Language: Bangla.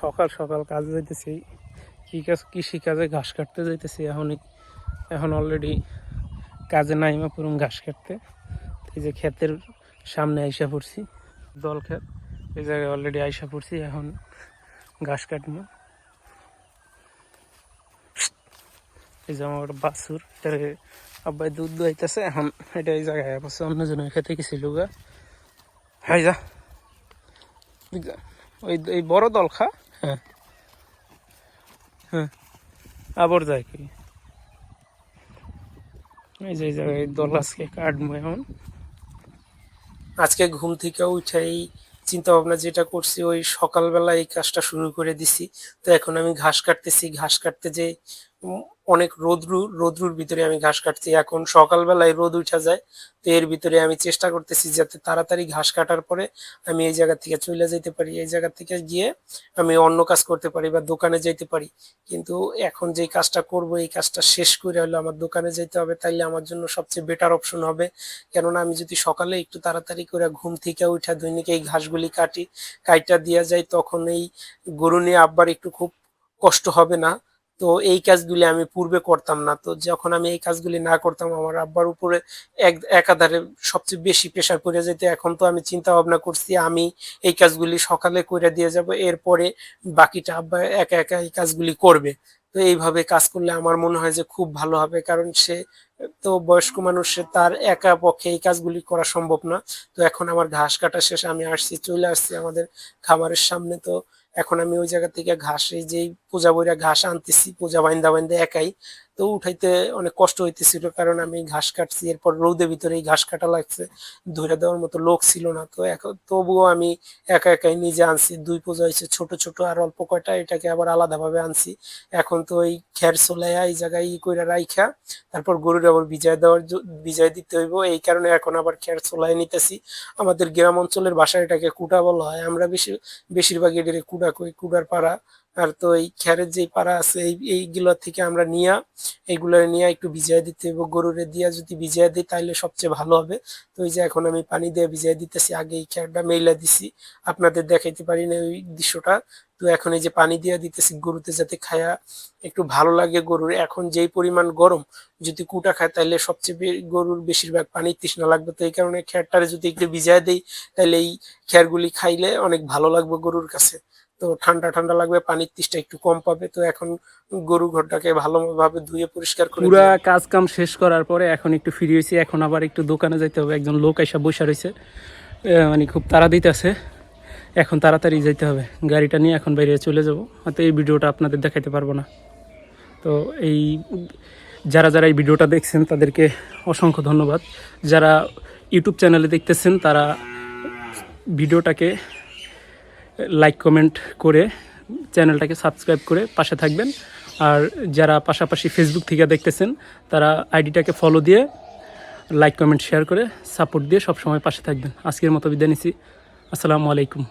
সকাল সকাল কাজে যাইতেছি, কি কাজ, কৃষি কাজে ঘাস কাটতে যাইতেছি। এখন এখন অলরেডি কাজে নাইমা পুরুম ঘাস কাটতে। এই যে ক্ষেতের সামনে আইসা পড়ছি, দল ক্ষেত। এই জায়গায় অলরেডি আইসা পড়ছি, এখন ঘাস কাটবো। এই যে আমার বাছুর এটারে আব্বাই দুধ দোয়াইতেছে এখন এটা এই জায়গায় অবশ্য অন্যজনের খেতে গেছিল গা হাই যা ওই বড় দল খা। হ্যাঁ। হ্যাঁ। আবার যায় কি? দল আজকে কাটবো এখন। আজকে ঘুম থেকে উঠাই চিন্তা ভাবনা যেটা করছি, ওই সকালবেলা এই কাজটা শুরু করে দিছি। তো এখন আমি ঘাস কাটতেছি। ঘাস কাটতে যে অনেক রোদ্রু, রোদ্রুর ভিতরে আমি ঘাস কাটছি। এখন সকালবেলায় রোদ উঠা যায়, তো এর ভিতরে আমি চেষ্টা করতেছি যাতে তাড়াতাড়ি ঘাস কাটার পরে আমি এই জায়গা থেকে চলে যেতে পারি। এই জায়গা থেকে গিয়ে আমি অন্য কাজ করতে পারি বা দোকানে যেতে পারি। কিন্তু এখন যে কাজটা করব, এই কাজটা শেষ করে হলে আমার দোকানে যেতে হবে, তাইলে আমার জন্য সবচেয়ে বেটার অপশন হবে। কেননা আমি যদি সকালে একটু তাড়াতাড়ি করে ঘুম থেকে উঠা দৈনিক এই ঘাসগুলি কাটি, কাইটা দিয়া যায় তখন এই গরু নিয়ে আব্বার একটু খুব কষ্ট হবে না। তো এই কাজগুলি আমি পূর্বে করতাম না। তো যখন আমি এই কাজগুলি না করতাম, আমার আব্বার উপরে এক, একাধারে সবচেয়ে বেশি প্রেশার পড়ে যেত। এখন তো আমি চিন্তা ভাবনা করছি, আমি এই কাজগুলি সকালে করে দিয়ে যাব, এরপরে বাকিটা আব্বা একা একা এই কাজগুলি করবে। তো এইভাবে কাজ করলে আমার মনে হয় যে খুব ভালো হবে, কারণ সে তো বয়স্ক মানুষ তার একা পক্ষে এই কাজগুলি করা সম্ভব না। তো এখন আমার ঘাস কাটা শেষ আমি আসছি, চলে আসছি আমাদের খামারের সামনে। তো এখন আমি ওই জায়গা থেকে ঘাসে যেই পূজা বইরা ঘাস আনতেছি, পূজা বাইন্দা বাইন্দা একাই। তো উঠাইতে অনেক কষ্ট হইতেছিল, কারণ আমি ঘাস কাটছি, এরপর রৌদের ভিতরে এই ঘাস কাটা লাগছে ধরে দেওয়ার মতো লোক ছিল না। তো এখন তবুও আমি একা একাই নিজে আনছি, দুই পূজা হয়েছে ছোট ছোট আর অল্প কয়টা, এটাকে আবার আলাদাভাবে আনছি। এখন তো ওই খের সোলাইয়া এই জায়গায় ই কইরা রাইখা, তারপর গরুর আবার বিজয় দেওয়ার বিজয় দিতে হইব, এই কারণে এখন আবার খের সোলাই নিতেছি। আমাদের গ্রাম অঞ্চলের ভাষায় এটাকে কুটা বলা হয়, আমরা বেশি, বেশিরভাগ এটাকে কুড়া কই কুড়ার পাড়া। আর তো এই খেরের যে পাড়া আছে, এই, এইগুলো থেকে আমরা নিয়ে, এইগুলো নিয়ে একটু ভিজিয়ে দিতে হবে গরুরে দিয়ে যদি ভিজিয়ে দিই তাহলে সবচেয়ে ভালো হবে। তো এই যে এখন আমি পানি দিয়ে ভিজিয়ে দিতেছি, আগে এই খেরটা মেইলা দিছি। আপনাদের দেখাইতে পারি না ওই দৃশ্যটা। তো এখন এই যে পানি দিয়ে দিতেছি গরুতে যাতে খায়া একটু ভালো লাগে গরুর এখন যেই পরিমাণ গরম যদি কুটা খায় তাহলে সবচেয়ে গরুর বেশিরভাগ পানি তৃষ্ণা লাগবে। তো এই কারণে খেরটারে যদি একটু ভিজায় দেই তাহলে এই খেরগুলি খাইলে অনেক ভালো লাগবে গরুর কাছে। তো ঠান্ডা ঠান্ডা লাগবে পানির তৃষ্ণা একটু কম পাবে। তো এখন গরু ঘরটাকে ভালোভাবে ধুয়ে পরিষ্কার করে পুরা কাজ কাম শেষ করার পরে এখন একটু ফিরে হয়েছি এখন আবার একটু দোকানে যাইতে হবে। একজন লোক এসে বসে রয়েছে। মানে খুব তাড়া দিতেছে। এখন তাড়াতাড়ি যাইতে হবে। গাড়িটা নিয়ে এখন বাইরে চলে যাব। হয়তো এই ভিডিওটা আপনাদের দেখাইতে পারব না। তো এই যারা যারা এই ভিডিওটা দেখছেন, তাদেরকে অসংখ্য ধন্যবাদ। যারা ইউটিউব চ্যানেলে দেখতেছেন, তারা ভিডিওটাকে লাইক, কমেন্ট করে চ্যানেলটাকে সাবস্ক্রাইব করে পাশে থাকবেন। আর যারা পাশাপাশি ফেসবুক থেকে দেখতেছেন, তারা আইডিটাকে ফলো দিয়ে লাইক কমেন্ট শেয়ার করে সাপোর্ট দিয়ে সবসময় পাশে থাকবেন। আজকের মতো বিদায় নিচ্ছি আসসালামু আলাইকুম